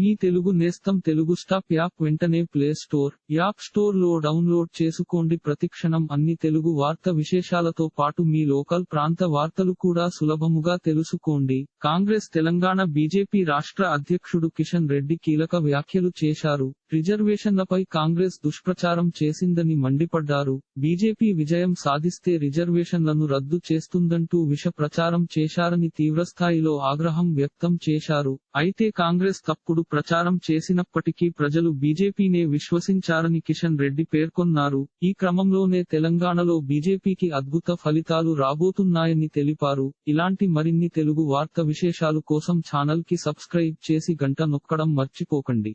మీ తెలుగు నేస్తం Telugu stop app వెంటనే play store app స్టోర్లో డౌన్లోడ్ చేసుకోండి. ప్రతిక్షణం అన్ని తెలుగు వార్త విశేషాలతో పాటు మీ లోకల్ ప్రాంత వార్తలు కూడా సులభముగా తెలుసుకోండి. కాంగ్రెస్ తెలంగాణ బీజేపీ రాష్ట్ర అధ్యక్షుడు కిషన్ రెడ్డి కీలక వ్యాఖ్యలు చేశారు. రిజర్వేషన్లపై కాంగ్రెస్ దుష్ప్రచారం చేసిందని మండిపడ్డారు. బీజేపీ విజయం సాధిస్తే రిజర్వేషన్లను రద్దు చేస్తుందంటూ విష ప్రచారం చేశారని తీవ్రస్థాయిలో ఆగ్రహం వ్యక్తం చేశారు. అయితే కాంగ్రెస్ తప్పుడు ప్రచారం చేసినప్పటికీ ప్రజలు బీజేపీనే విశ్వసించారని కిషన్ రెడ్డి పేర్కొన్నారు. ఈ క్రమంలోనే తెలంగాణలో బీజేపీకి అద్భుత ఫలితాలు రాబోతున్నాయని తెలిపారు. ఇలాంటి మరిన్ని తెలుగు వార్త విశేషాలు కోసం ఛానల్కి సబ్స్క్రైబ్ చేసి గంట నొక్కడం మర్చిపోకండి.